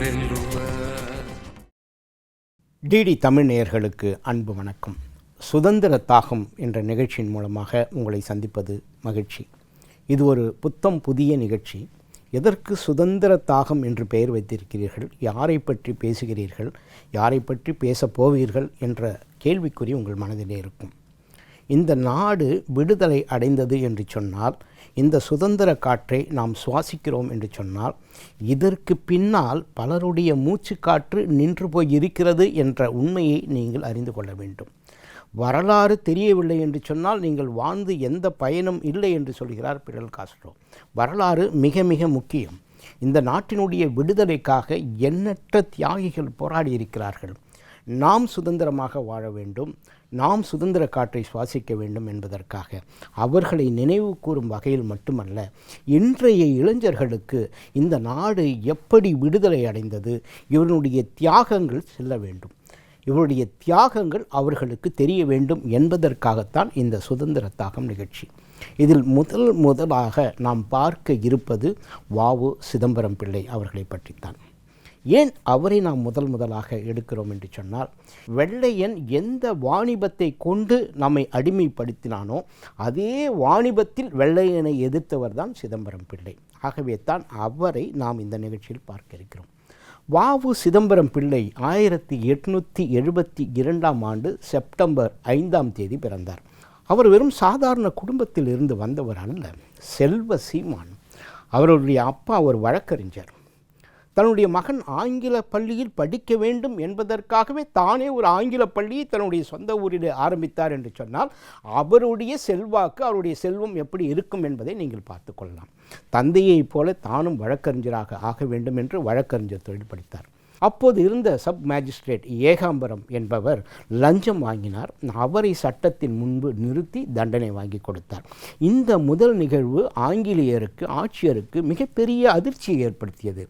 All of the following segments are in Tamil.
வெல்லுவார். டிடி தமிழ் நேயர்களுக்கு அன்பு வணக்கம். சுதந்திர தாகம் என்ற நிகழ்ச்சியின் மூலமாக உங்களை சந்திப்பது மகிழ்ச்சி. இது ஒரு புத்தம் புதிய நிகழ்ச்சி. எதற்கு சுதந்திர தாகம் என்று பெயர் வைத்திருக்கிறீர்கள்? யாரை பற்றி பேசுகிறீர்கள்? யாரை பற்றி பேசப் போவீர்கள் என்ற கேள்விக்குறி உங்கள் மனதிலே இருக்கும். இந்த நாடு விடுதலை அடைந்தது என்று சொன்னால் இந்த சுதந்திர காற்றை நாம் சுவாசிக்கிறோம் என்று சொன்னால் இதற்கு பின்னால் பலருடைய மூச்சுக்காற்று நின்று போய் இருக்கிறது என்ற உண்மையை நீங்கள் அறிந்து கொள்ள வேண்டும். வரலாறு தெரியவில்லை என்று சொன்னால் நீங்கள் வாழ்ந்து எந்த பயனும் இல்லை என்று சொல்கிறார் பிடல் காஸ்ட்ரோ. வரலாறு மிக மிக முக்கியம். இந்த நாட்டினுடைய விடுதலைக்காக எண்ணற்ற தியாகிகள் போராடி இருக்கிறார்கள். நாம் சுதந்திரமாக வாழ வேண்டும். நாம் சுதந்திர காற்றை சுவாசிக்க வேண்டும் என்பதற்காக. அவர்களை நினைவு கூறும் வகையில் மட்டுமல்ல இன்றைய இளைஞர்களுக்கு இந்த நாடு எப்படி விடுதலை அடைந்தது இவனுடைய தியாகங்கள் செல்ல வேண்டும். இவருடைய தியாகங்கள் அவர்களுக்கு தெரிய வேண்டும் என்பதற்காகத்தான் இந்த சுதந்திர தாகம் நிகழ்ச்சி. இதில் முதல் முதலாக நாம் பார்க்க இருப்பது வாவு சிதம்பரம் பிள்ளை அவர்களை பற்றித்தான். ஏன் அவரை நாம் முதல் முதலாக எடுக்கிறோம் என்று சொன்னால் வெள்ளையன் எந்த வாணிபத்தை கொண்டு நம்மை அடிமைப்படுத்தினானோ அதே வாணிபத்தில் வெள்ளையனை எதிர்த்தவர் தான் சிதம்பரம் பிள்ளை. ஆகவே தான் அவரை நாம் இந்த நிகழ்ச்சியில் பார்க்க இருக்கிறோம். வாவு சிதம்பரம் பிள்ளை ஆயிரத்தி எட்நூற்றி எழுபத்தி இரண்டாம் ஆண்டு செப்டம்பர் ஐந்தாம் தேதி பிறந்தார். அவர் வெறும் சாதாரண குடும்பத்தில் இருந்து வந்தவர் அல்ல செல்வ சீமான். அவருடைய அப்பா ஒரு வழக்கறிஞர். தன்னுடைய மகன் ஆங்கில பள்ளியில் படிக்க வேண்டும் என்பதற்காகவே தானே ஒரு ஆங்கில பள்ளியை தன்னுடைய சொந்த ஊரில் ஆரம்பித்தார் என்று சொன்னால் அவருடைய செல்வாக்கு அவருடைய செல்வம் எப்படி இருக்கும் என்பதை நீங்கள் பார்த்து கொள்ளலாம். தந்தையைப் போல தானும் வழக்கறிஞராக ஆக வேண்டும் என்று வழக்கறிஞர் தொழில் படித்தார். அப்போது இருந்த சப் மேஜிஸ்ட்ரேட் ஏகாம்பரம் என்பவர் லஞ்சம் வாங்கினார். அவரை சட்டத்தின் முன்பு நிறுத்தி தண்டனை வாங்கி கொடுத்தார். இந்த முதல் நிகழ்வு ஆங்கிலேயருக்கு ஆட்சியருக்கு மிகப்பெரிய அதிர்ச்சியை ஏற்படுத்தியது.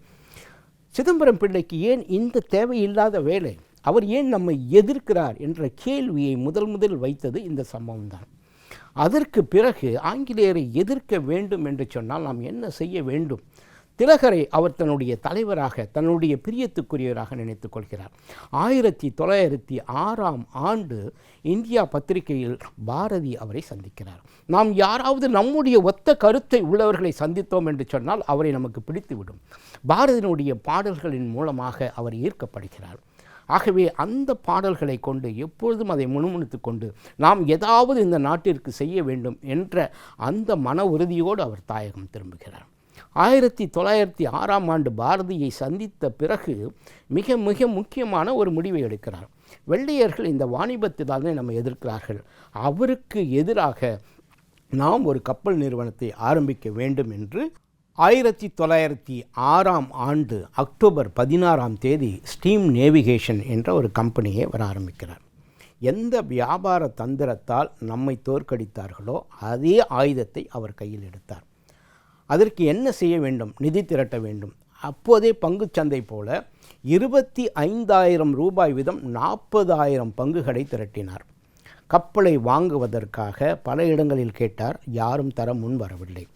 சிதம்பரம் பிள்ளைக்கு ஏன் இந்த தேவையில்லாத வேலை? அவர் ஏன் நம்மை எதிர்க்கிறார் என்ற கேள்வியை முதல் முதல் வைத்தது இந்த சம்பவம் தான் அதற்கு பிறகு ஆங்கிலேயரை எதிர்க்க வேண்டும் என்று சொன்னால் நாம் என்ன செய்ய வேண்டும்? திலகரை அவர் தன்னுடைய தலைவராக தன்னுடைய பிரியத்துக்குரியவராக நினைத்து கொள்கிறார். ஆயிரத்தி தொள்ளாயிரத்தி ஆறாம் ஆண்டு இந்தியா பத்திரிகையில் பாரதி அவரை சந்திக்கிறார். நாம் யாராவது நம்முடைய ஒத்த கருத்தை உள்ளவர்களை சந்தித்தோம் என்று சொன்னால் அவரை நமக்கு பிடித்துவிடும். பாரதியினுடைய பாடல்களின் மூலமாக அவர் ஈர்க்கப்படுகிறார். ஆகவே அந்த பாடல்களை கொண்டு எப்பொழுதும் அதை முணுமுணுத்து கொண்டு நாம் ஏதாவது இந்த நாட்டிற்கு செய்ய வேண்டும் என்ற அந்த மன உறுதியோடு அவர் தாயகம் திரும்புகிறார். ஆயிரத்தி தொள்ளாயிரத்தி ஆறாம் ஆண்டு பாரதியை சந்தித்த பிறகு மிக மிக முக்கியமான ஒரு முடிவை எடுக்கிறார். வெள்ளையர்கள் இந்த வாணிபத்தினாலே நம்ம எதிர்க்கிறார்கள். அவருக்கு எதிராக நாம் ஒரு கப்பல் நிறுவனத்தை ஆரம்பிக்க வேண்டும் என்று ஆயிரத்தி தொள்ளாயிரத்தி ஆறாம் ஆண்டு அக்டோபர் பதினாறாம் தேதி ஸ்டீம் நேவிகேஷன் என்ற ஒரு கம்பெனியை அவர் ஆரம்பிக்கிறார். எந்த வியாபார தந்திரத்தால் நம்மை தோற்கடித்தார்களோ அதே ஆயுதத்தை அவர் கையில் எடுத்தார். அதற்கு என்ன செய்ய வேண்டும்? நிதி திரட்ட வேண்டும். அப்போதே பங்குச்சந்தை போல இருபத்தி ஐந்தாயிரம் ரூபாய் வீதம் நாற்பதாயிரம் பங்குகளை திரட்டினார். கப்பலை வாங்குவதற்காக பல இடங்களில் கேட்டார். யாரும் தர முன் வரவில்லை.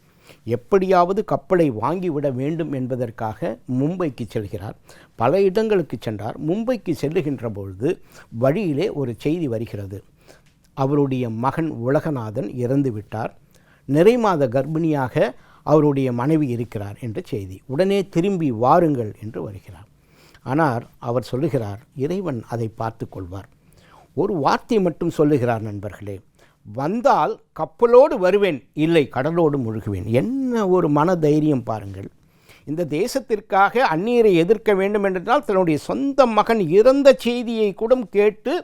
எப்படியாவது கப்பலை வாங்கிவிட வேண்டும் என்பதற்காக மும்பைக்கு செல்கிறார். பல இடங்களுக்கு சென்றார். மும்பைக்கு செல்லுகின்ற பொழுது வழியிலே ஒரு செய்தி வருகிறது. அவருடைய மகன் உலகநாதன் இறந்து விட்டார் நிறைமாத கர்ப்பிணியாக அவருடைய மனைவி இருக்கிறார் என்ற செய்தி. உடனே திரும்பி வாருங்கள் என்று வருகிறார். ஆனால் அவர் சொல்லுகிறார் இறைவன் அதை பார்த்து கொள்வார். ஒரு வார்த்தை மட்டும் சொல்லுகிறார் நண்பர்களே வந்தால் கப்பலோடு வருவேன். இல்லை கடலோடு முழுகுவேன். என்ன ஒரு மன தைரியம் பாருங்கள். இந்த தேசத்திற்காக அந்நியரை எதிர்க்க வேண்டும் என்றால் தன்னுடைய சொந்த மகன் இறந்த செய்தியை கூட கேட்டு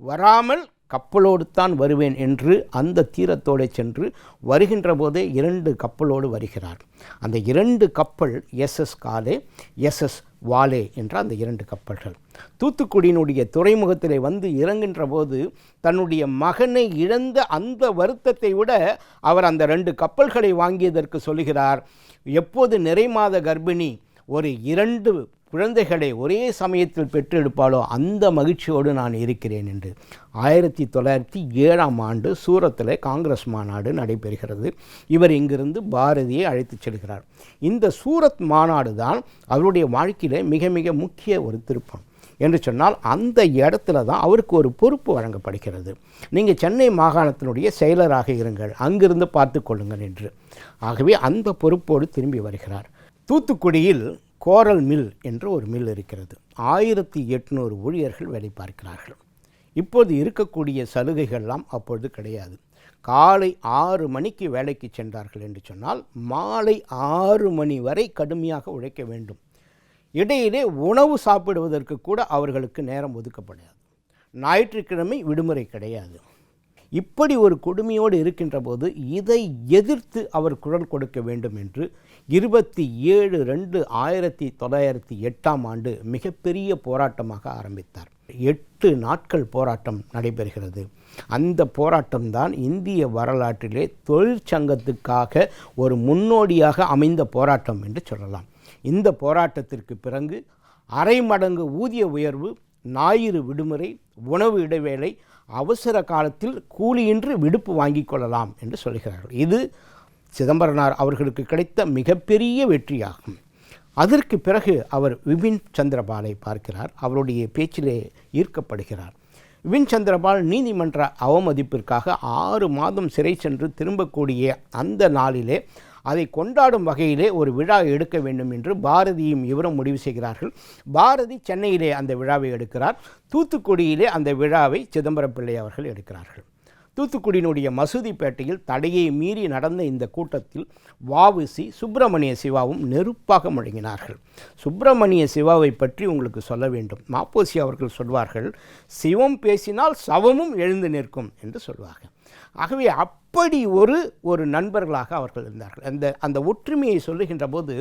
வராமல் கப்பலோடு தான் வருவேன் என்று அந்த தீரத்தோடு சென்று வருகின்ற போதே இரண்டு கப்பலோடு வருகிறார். அந்த இரண்டு கப்பல் எஸ்எஸ் காலே எஸ்எஸ் வாலே என்ற அந்த இரண்டு கப்பல்கள். தூத்துக்குடியினுடைய துறைமுகத்திலே வந்து இறங்குகின்ற போது தன்னுடைய மகனை இழந்த அந்த வருத்தத்தை விட அவர் அந்த ரெண்டு கப்பல்களை வாங்கியதற்கு சொல்கிறார் எப்போது நிறைமாத கர்ப்பிணி ஒரு இரண்டு குழந்தைகளை ஒரே சமயத்தில் பெற்றெடுப்பாலோ அந்த மகிழ்ச்சியோடு நான் இருக்கிறேன் என்று ஆயிரத்தி தொள்ளாயிரத்தி ஏழாம் ஆண்டு சூரத்தில் காங்கிரஸ் மாநாடு நடைபெறுகிறது. இவர் இங்கிருந்து பாரதியை அழைத்துச் செல்கிறார். இந்த சூரத் மாநாடு தான் அவருடைய வாழ்க்கையில் மிக மிக முக்கிய ஒரு திருப்பம் என்று சொன்னால் அந்த இடத்துல தான் அவருக்கு ஒரு பொறுப்பு வழங்கப்படுகிறது. நீங்கள் சென்னை மாகாணத்தினுடைய செயலராக இருங்கள் அங்கிருந்து பார்த்து கொள்ளுங்கள் என்று. ஆகவே அந்த பொறுப்போடு திரும்பி வருகிறார். தூத்துக்குடியில் கோரல் மில் என்று ஒரு மில் இருக்கிறது. ஆயிரத்தி எட்நூறு ஊழியர்கள் வேலை பார்க்கிறார்கள். இப்போது இருக்கக்கூடிய சலுகைகள்லாம் அப்பொழுது கிடையாது. காலை ஆறு மணிக்கு வேலைக்கு சென்றார்கள் என்று சொன்னால் மாலை ஆறு மணி வரை கடுமையாக உழைக்க வேண்டும். இடையிலே உணவு சாப்பிடுவதற்கு கூட அவர்களுக்கு நேரம் ஒதுக்கப்படாது. ஞாயிற்றுக்கிழமை விடுமுறை கிடையாது. இப்படி ஒரு கொடுமையோடு இருக்கின்ற போது இதை எதிர்த்து அவர் குரல் கொடுக்க வேண்டும் என்று இருபத்தி ஏழு ரெண்டு ஆயிரத்தி தொள்ளாயிரத்தி எட்டாம் ஆண்டு மிகப்பெரிய போராட்டமாக ஆரம்பித்தார். எட்டு நாட்கள் போராட்டம் நடைபெறுகிறது. அந்த போராட்டம்தான் இந்திய வரலாற்றிலே தொழிற்சங்கத்துக்காக ஒரு முன்னோடியாக அமைந்த போராட்டம் என்று சொல்லலாம். இந்த போராட்டத்திற்கு பிறகு அரை மடங்கு ஊதிய உயர்வு ஞாயிறு விடுமுறை உணவு இடைவேளை அவசர காலத்தில் கூலியின்றி விடுப்பு வாங்கி கொள்ளலாம் என்று சொல்கிறார்கள். இது சிதம்பரனார் அவர்களுக்கு கிடைத்த மிகப்பெரிய வெற்றியாகும். அதற்கு பிறகு அவர் விபின் சந்திரபாலை பார்க்கிறார். அவருடைய பேச்சிலே ஈர்க்கப்படுகிறார். விபின் சந்திரபால் நீதிமன்ற அவமதிப்பிற்காக ஆறு மாதம் சிறை சென்று திரும்பக்கூடிய அந்த நாளிலே அதை கொண்டாடும் வகையிலே ஒரு விழா எடுக்க வேண்டும் என்று பாரதியும் இவரும் முடிவு செய்கிறார்கள். பாரதி சென்னையிலே அந்த விழாவை எடுக்கிறார். தூத்துக்குடியிலே அந்த விழாவை சிதம்பரம் பிள்ளை அவர்கள் எடுக்கிறார்கள். தூத்துக்குடியினுடைய மசூதிப்பேட்டையில் தடையை மீறி நடந்த இந்த கூட்டத்தில் வாவுசி சுப்பிரமணிய சிவாவும் நெருப்பாக முழங்கினார்கள். சுப்பிரமணிய சிவாவை பற்றி உங்களுக்கு சொல்ல வேண்டும். மாப்போசி அவர்கள் சொல்வார்கள் சிவம் பேசினால் சவமும் எழுந்து நிற்கும் என்று சொல்வார்கள். ஆகவே அப்படி ஒரு ஒரு நண்பர்களாக அவர்கள் இருந்தார்கள். அந்த அந்த ஒற்றுமையை சொல்லுகின்ற போது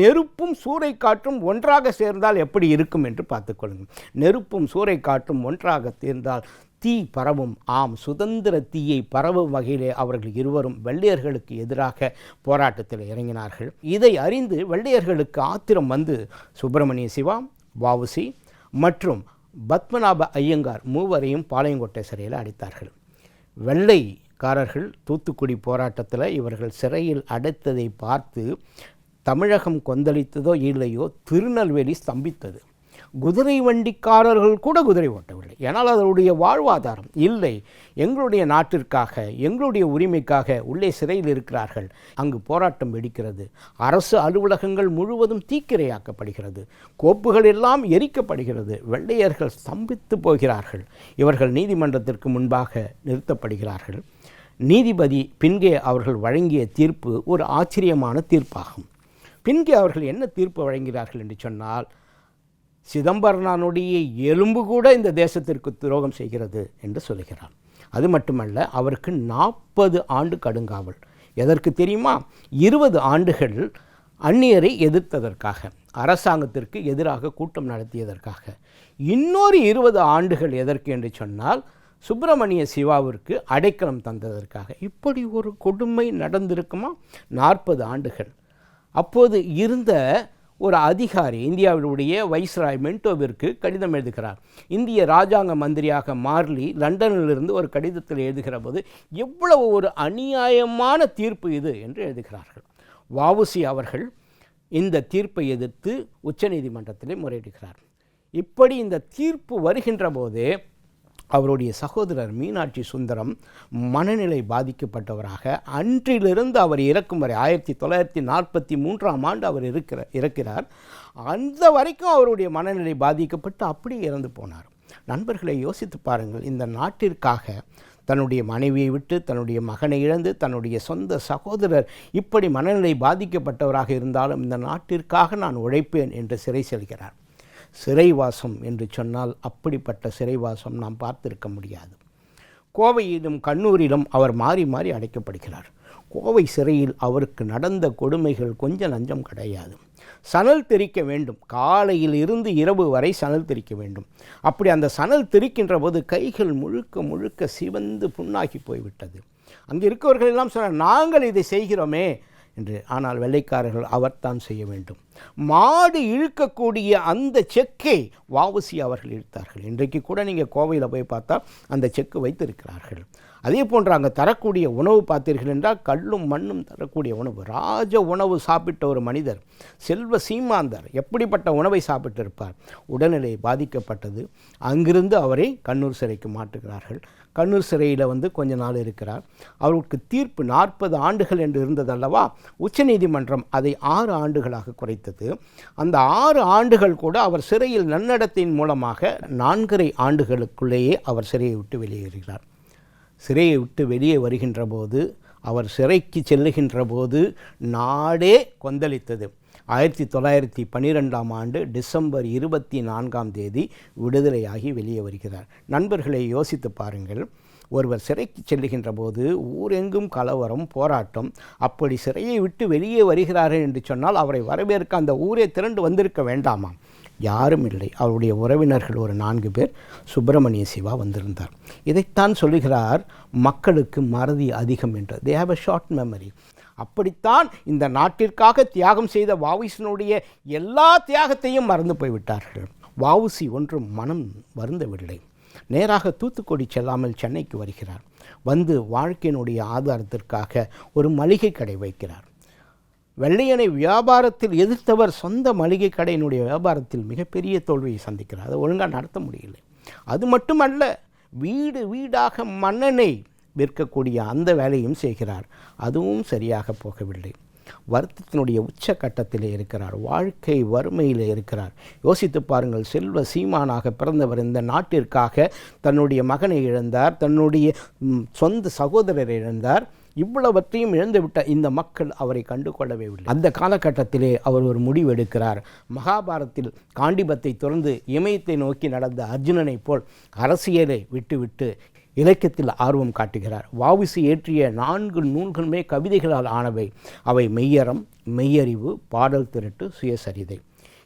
நெருப்பும் சூறை காற்றும் ஒன்றாக சேர்ந்தால் எப்படி இருக்கும் என்று பார்த்துக்கொள்ளுங்கள் நெருப்பும் சூறை காற்றும் ஒன்றாக சேர்ந்தால் தீ பரவும் ஆம் சுதந்திர தீயை பரவும் வகையிலே அவர்கள் இருவரும் வெள்ளையர்களுக்கு எதிராக போராட்டத்தில் இறங்கினார்கள். இதை அறிந்து வெள்ளையர்களுக்கு ஆத்திரம் வந்து சுப்பிரமணிய சிவா வாவுசி மற்றும் பத்மநாப ஐயங்கார் மூவரையும் பாளையங்கோட்டை சிறையில் அடைத்தார்கள். வெள்ளைக்காரர்கள் தூத்துக்குடி போராட்டத்தில் இவர்கள் சிறையில் அடைத்ததை பார்த்து தமிழகம் கொந்தளித்ததோ இல்லையோ திருநெல்வேலி ஸ்தம்பித்தது. குதிரை வண்டிக்காரர்கள் கூட குதிரை ஓட்டவில்லை. ஏனால் அதனுடைய வாழ்வாதாரம் இல்லை. எங்களுடைய நாட்டிற்காக எங்களுடைய உரிமைக்காக உள்ளே சிறையில் இருக்கிறார்கள். அங்கு போராட்டம் வெடிக்கிறது. அரசு அலுவலகங்கள் முழுவதும் தீக்கிரையாக்கப்படுகிறது. கோப்புகள் எல்லாம் எரிக்கப்படுகிறது. வெள்ளையர்கள் ஸ்தம்பித்து போகிறார்கள். இவர்கள் நீதிமன்றத்திற்கு முன்பாக நிறுத்தப்படுகிறார்கள். நீதிபதி பின்கே அவர்கள் வழங்கிய தீர்ப்பு ஒரு ஆச்சரியமான தீர்ப்பாகும். பின்கே அவர்கள் என்ன தீர்ப்பு வழங்கிறார்கள் என்று சொன்னால் சிதம்பரனானுடைய எலும்பு கூட இந்த தேசத்திற்கு துரோகம் செய்கிறது என்று சொல்கிறார் அது மட்டுமல்ல அவருக்கு நாற்பது ஆண்டு கடுங்காவல். எதற்கு தெரியுமா? இருபது ஆண்டுகள் அந்நியரை எதிர்த்ததற்காக அரசாங்கத்திற்கு எதிராக கூட்டம் நடத்தியதற்காக. இன்னொரு இருபது ஆண்டுகள் எதற்கு என்று சொன்னால் சுப்பிரமணிய சிவாவிற்கு அடைக்கலம் தந்ததற்காக. இப்படி ஒரு கொடுமை நடந்திருக்குமா? நாற்பது ஆண்டுகள். அப்போது இருந்த ஒரு அதிகாரி இந்தியாவினுடைய வைஸ்ராய் மென்டோவிற்கு கடிதம் எழுதுகிறார். இந்திய ராஜாங்க மந்திரியாக மார்லி லண்டனிலிருந்து ஒரு கடிதத்தில் எழுதுகிற போது எவ்வளவு ஒரு அநியாயமான தீர்ப்பு இது என்று எழுதுகிறார்கள். வாவுசி அவர்கள் இந்த தீர்ப்பை எதிர்த்து உச்சநீதிமன்றத்திலே முறையிடுகிறார். இப்படி இந்த தீர்ப்பு வருகின்ற போதே அவருடைய சகோதரர் மீனாட்சி சுந்தரம் மனநிலை பாதிக்கப்பட்டவராக அன்றிலிருந்து அவர் இறக்கும் வரை ஆயிரத்தி தொள்ளாயிரத்தி நாற்பத்தி மூன்றாம் ஆண்டு அவர் இருக்கிற இறக்கிறார். அந்த வரைக்கும் அவருடைய மனநிலை பாதிக்கப்பட்டு அப்படியே இறந்து போனார். நண்பர்களை யோசித்து பாருங்கள் இந்த நாட்டிற்காக தன்னுடைய மனைவியை விட்டு தன்னுடைய மகனை இழந்து தன்னுடைய சொந்த சகோதரர் இப்படி மனநிலை பாதிக்கப்பட்டவராக இருந்தாலும் இந்த நாட்டிற்காக நான் உழைப்பேன் என்று சிறை செல்கிறார். சிறைவாசம் என்று சொன்னால் அப்படிப்பட்ட சிறைவாசம் நாம் பார்த்திருக்க முடியாது. கோவையிலும் கண்ணூரிலும் அவர் மாறி மாறி அடைக்கப்படுகிறார். கோவை சிறையில் அவருக்கு நடந்த கொடுமைகள் கொஞ்சம் லஞ்சம் கிடையாது. சணல் தெரிக்க வேண்டும். காலையில் இருந்து இரவு வரை சணல் தெரிக்க வேண்டும். அப்படி அந்த சணல் தெரிக்கின்ற போது கைகள் முழுக்க முழுக்க சிவந்து புண்ணாகி போய்விட்டது. அங்கே இருக்கவர்கள் எல்லாம் சொன்னார் நாங்கள் இதை செய்கிறோமே. என்று. ஆனால் வெள்ளைக்காரர்கள் அவர்தான் செய்ய வேண்டும். மாடு இழுக்கக்கூடிய அந்த செக்கை வாவுசி அவர்கள் இழுத்தார்கள். இன்றைக்கு கூட நீங்கள் கோவையில் போய் பார்த்தா அந்த செக்கு வைத்திருக்கிறார்கள். அதே போன்று அங்கே தரக்கூடிய உணவு பார்த்தீர்கள் என்றால் கல்லும் மண்ணும் தரக்கூடிய உணவு. ராஜ உணவு சாப்பிட்ட ஒரு மனிதர் செல்வ சீமாந்தர் எப்படிப்பட்ட உணவை சாப்பிட்டிருப்பார்? உடல்நிலை பாதிக்கப்பட்டது. அங்கிருந்து அவரை கண்ணூர் சிறைக்கு மாட்டுகிறார்கள் கண்ணூர் சிறையில் வந்து கொஞ்ச நாள் இருக்கிறார். அவருக்கு தீர்ப்பு நாற்பது ஆண்டுகள் என்று இருந்ததல்லவா? உச்சநீதிமன்றம் அதை ஆறு ஆண்டுகளாக குறைத்தது. அந்த ஆறு ஆண்டுகள் கூட அவர் சிறையில் நன்னடத்தின் மூலமாக நான்கரை ஆண்டுகளுக்குள்ளேயே அவர் சிறையை விட்டு வெளியேறுகிறார். சிறையை விட்டு வெளியே வருகின்ற போது அவர் சிறைக்கு செல்லுகின்ற போது நாடே கொந்தளித்தது. ஆயிரத்தி தொள்ளாயிரத்தி பன்னிரெண்டாம் ஆண்டு டிசம்பர் இருபத்தி நான்காம் தேதி விடுதலையாகி வெளியே வருகிறார். நண்பர்களை யோசித்து பாருங்கள். ஒருவர் சிறைக்கு செல்லுகின்ற போது ஊரெங்கும் கலவரம் போராட்டம் அப்படி சிறையை விட்டு வெளியே வருகிறார்கள் என்று சொன்னால் அவரை வரவேற்க அந்த ஊரே திரண்டு வந்திருக்க வேண்டாமா யாரும் இல்லை. அவருடைய உறவினர்கள் ஒரு நான்கு பேர் சுப்பிரமணிய சிவா வந்திருந்தார். இதைத்தான் சொல்லுகிறார் மக்களுக்கு மறதி அதிகம் என்று. They have a short memory அப்படித்தான் இந்த நாட்டிற்காக தியாகம் செய்த வாவுசினுடைய எல்லா தியாகத்தையும் மறந்து போய்விட்டார்கள். வாவுசி ஒன்றும் மனம் வருந்தவில்லை. நேராக தூத்துக்குடி செல்லாமல் சென்னைக்கு வருகிறார். வந்து வாழ்க்கையினுடைய ஆதாரத்திற்காக ஒரு மளிகை கடை வைக்கிறார். வெள்ளையனை வியாபாரத்தில் எதிர்த்தவர் சொந்த மளிகை கடையினுடைய வியாபாரத்தில் மிகப்பெரிய தோல்வியை சந்திக்கிறார். அதை ஒழுங்காக நடத்த முடியலை. அது மட்டுமல்ல வீடு வீடாக மன்னனை விற்கக்கூடிய அந்த வேலையும் செய்கிறார். அதுவும் சரியாக போகவில்லை. வருத்தத்தினுடைய உச்ச கட்டத்தில் இருக்கிறார். வாழ்க்கை வறுமையில் இருக்கிறார். யோசித்து பாருங்கள் செல்வ சீமானாக பிறந்தவர் இந்த நாட்டிற்காக தன்னுடைய மகனை இழந்தார் தன்னுடைய சொந்த சகோதரரை இழந்தார். இவ்வளவற்றையும் இழந்துவிட்ட இந்த மக்கள் அவரை கண்டு கொள்ளவே இல்லை. அந்த காலகட்டத்திலே அவர் ஒரு முடிவெடுக்கிறார். மகாபாரத்தில் காண்டிபத்தை துறந்து இமயத்தை நோக்கி நடந்த அர்ஜுனனைப் போல் அரசியலை விட்டுவிட்டு இலக்கியத்தில் ஆர்வம் காட்டுகிறார். வாவிசு இயற்றிய நான்கு நூல்களுமே கவிதைகளால் ஆனவை. அவை மெய்யறம் மெய்யறிவு பாடல் திரட்டு சுயசரிதை.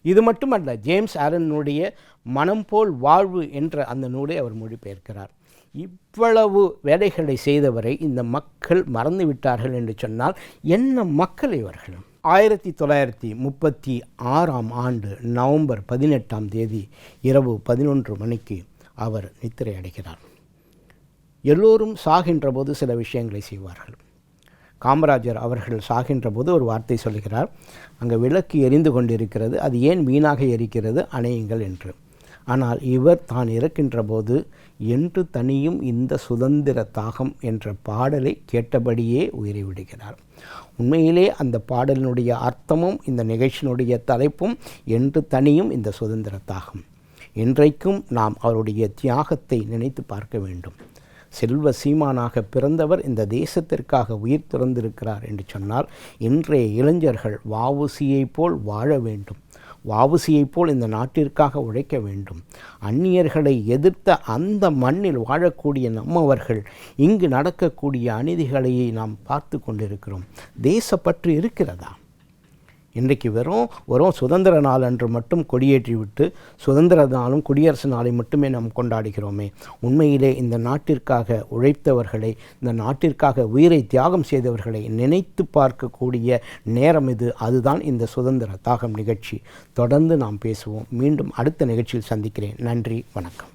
இது மட்டுமல்ல ஜேம்ஸ் ஆரனுடைய மனம் போல் வாழ்வு என்ற அந்த நூலை அவர் மொழிபெயர்க்கிறார். இவ்வளவு வேலைகளை செய்தவரை இந்த மக்கள் மறந்து விட்டார்கள் என்று சொன்னால் என்ன மக்கள் இவர்கள் ஆயிரத்தி தொள்ளாயிரத்தி முப்பத்தி ஆறாம் ஆண்டு நவம்பர் பதினெட்டாம் தேதி இரவு பதினொன்று மணிக்கு அவர் நித்திரை அடைகிறார். எல்லோரும் சாகின்ற போது சில விஷயங்களை செய்வார்கள். காமராஜர் அவர்கள் சாகின்ற போது ஒரு வார்த்தை சொல்கிறார் அங்கே விளக்கு எரிந்து கொண்டிருக்கிறது அது ஏன் வீணாக எரிக்கிறது அணையுங்கள் என்று. ஆனால் இவர் தான் இறக்கின்ற போது என்று தனியும் இந்த சுதந்திர தாகம் என்ற பாடலை கேட்டபடியே உயிரை விடுகிறார். உண்மையிலே அந்த பாடலினுடைய அர்த்தமும் இந்த நிகழ்ச்சியினுடைய தலைப்பும் என்று தனியும் இந்த சுதந்திர தாகம். இன்றைக்கும் நாம் அவருடைய தியாகத்தை நினைத்து பார்க்க வேண்டும். செல்வ சீமானாக பிறந்தவர் இந்த தேசத்திற்காக உயிர் துறந்திருக்கிறார் என்று சொன்னால் இன்றைய இளைஞர்கள் வாவுசியைப் போல் வாழ வேண்டும். வாவுசியைப் போல் இந்த நாட்டிற்காக உழைக்க வேண்டும். அந்நியர்களை எதிர்த்த அந்த மண்ணில் வாழக்கூடிய நம்மவர்கள் இங்கு நடக்கக்கூடிய அநீதிகளையே நாம் பார்த்து கொண்டிருக்கிறோம். தேசப்பற்று இருக்கிறதா? இன்றைக்கு வெறும் வெறும் சுதந்திர நாள் அன்று மட்டும் கொடியேற்றிவிட்டு சுதந்திர நாளும் குடியரசு நாளை மட்டுமே நாம் கொண்டாடுகிறோமே. உண்மையிலே இந்த நாட்டிற்காக உழைத்தவர்களை இந்த நாட்டிற்காக உயிரை தியாகம் செய்தவர்களை நினைத்து பார்க்கக்கூடிய நேரம் இது. அதுதான் இந்த சுதந்திர தாகம் நிகழ்ச்சி. தொடர்ந்து நாம் பேசுவோம். மீண்டும் அடுத்த நிகழ்ச்சியில் சந்திக்கிறேன். நன்றி. வணக்கம்.